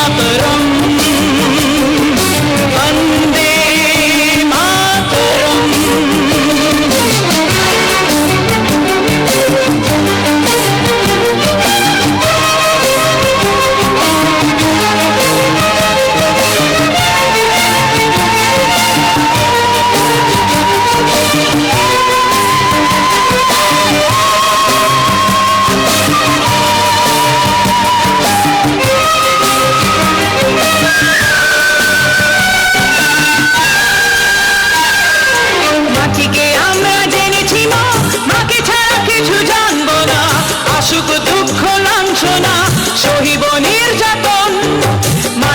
মাতরম বন্দে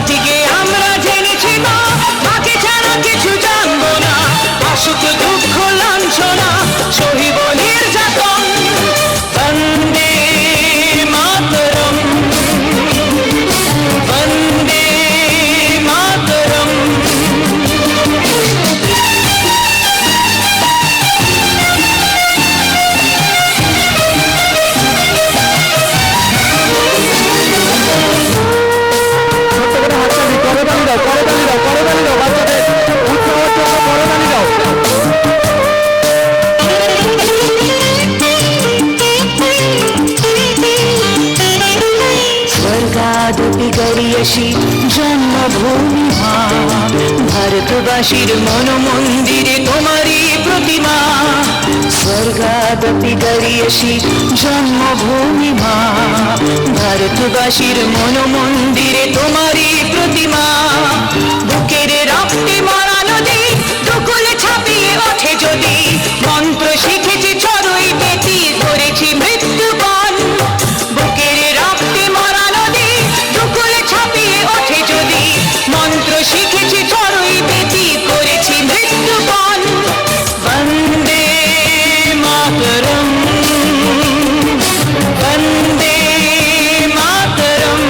Así গরিয়সী জন্মভূমি মা। ভারতবাসীর মন মন্দিরে তোমারই প্রতিমা। স্বর্গাদপি গরিয়সী জন্মভূমি মা। ভারতবাসীর মন মন্দিরে তোমারই প্রতিমা। শিখেছি চড়ুই করেছি মৃত্যুবন বন্দে মাতরম বন্দে মাতরম।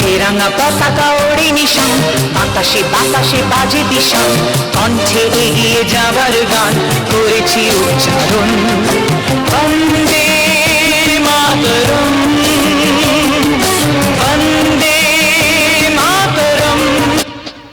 তেরাঙ্গা পতাকা ওড়ে নিশান আকাশে বাতাসে বাজে দিশান কণ্ঠে এগিয়ে যাবার গান করেছি উচ্চারণ।